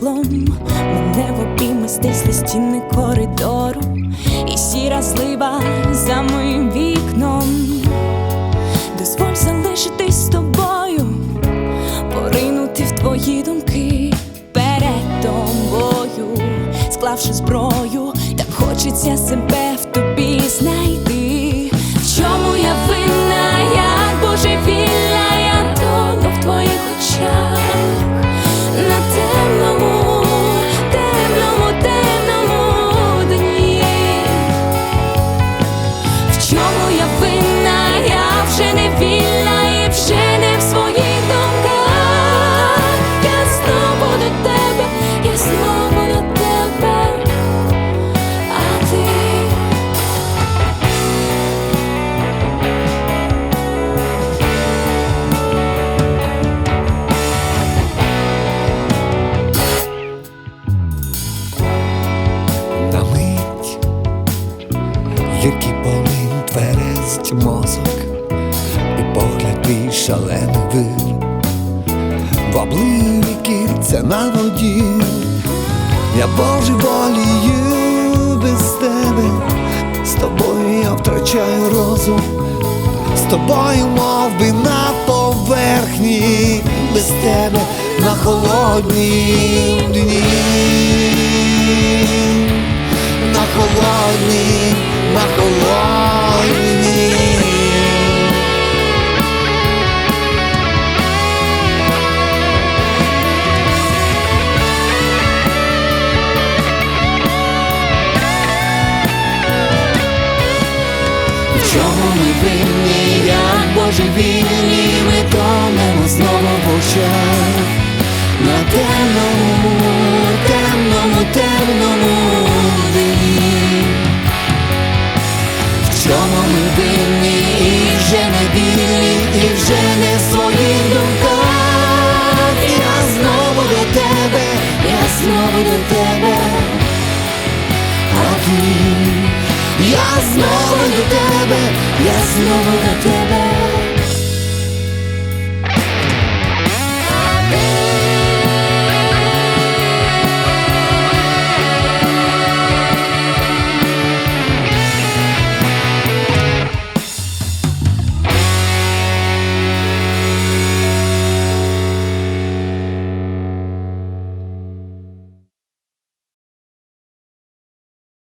теплом, мене в обійми стисли стіни коридору, і сіра слива за моїм вікном. Дозволь залишитись з тобою, поринути в твої думки перед тобою, склавши зброю, так хочеться себе. Полин тверезить мозок, і погляд твій шалений вир, вабливі кільця на воді, я божеволію без тебе, з тобою я втрачаю розум, з тобою мов би на поверхні, без тебе на холодній дні чому ми винні, як божевільні, ми тонемо знову в очах. На темному, темному, темному дні. В чому ми винні, і вже не вільні, і вже не свої. своїх знову до тебе, я знову до тебе.